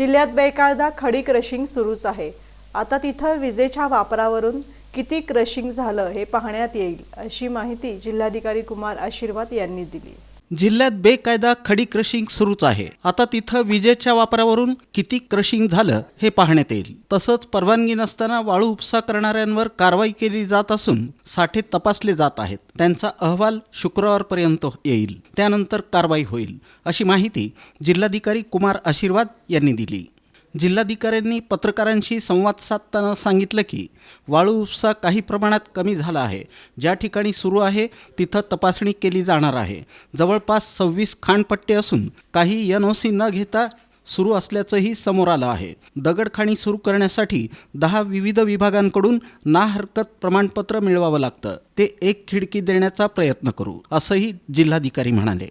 जिल्ह्यात बेकायदा खडी क्रशिंग सुरूच आहे. आता तिथं विजेच्या वापरावरून किती क्रशिंग झालं हे पाहण्यात येईल अशी माहिती जिल्हाधिकारी कुमार आशीर्वाद यांनी दिली. जिल्ह्यात बेकायदा खडी क्रशिंग सुरूच आहे. आता तिथं विजेच्या वापरावरून किती क्रशिंग झालं हे पाहण्यात येईल. तसंच परवानगी नसताना वाळू उपसा करणाऱ्यांवर कारवाई केली जात असून साठे तपासले जात आहेत. त्यांचा अहवाल शुक्रवारपर्यंत येईल. त्यानंतर कारवाई होईल अशी माहिती जिल्हाधिकारी कुमार आशीर्वाद यांनी दिली. जिल्हाधिकाऱ्यांनी पत्रकारांशी संवाद साधताना सांगितलं की वाळू उपसा काही प्रमाणात कमी झाला आहे. ज्या ठिकाणी सुरू आहे तिथं तपासणी केली जाणार आहे. जवळपास सव्वीस खाणपट्टे असून काही एन ओ सी न घेता सुरू असल्याचंही समोर आलं आहे. दगडखाणी सुरू करण्यासाठी दहा विविध विभागांकडून ना हरकत प्रमाणपत्र मिळवावं लागतं. ते एक खिडकी देण्याचा प्रयत्न करू असंही जिल्हाधिकारी म्हणाले.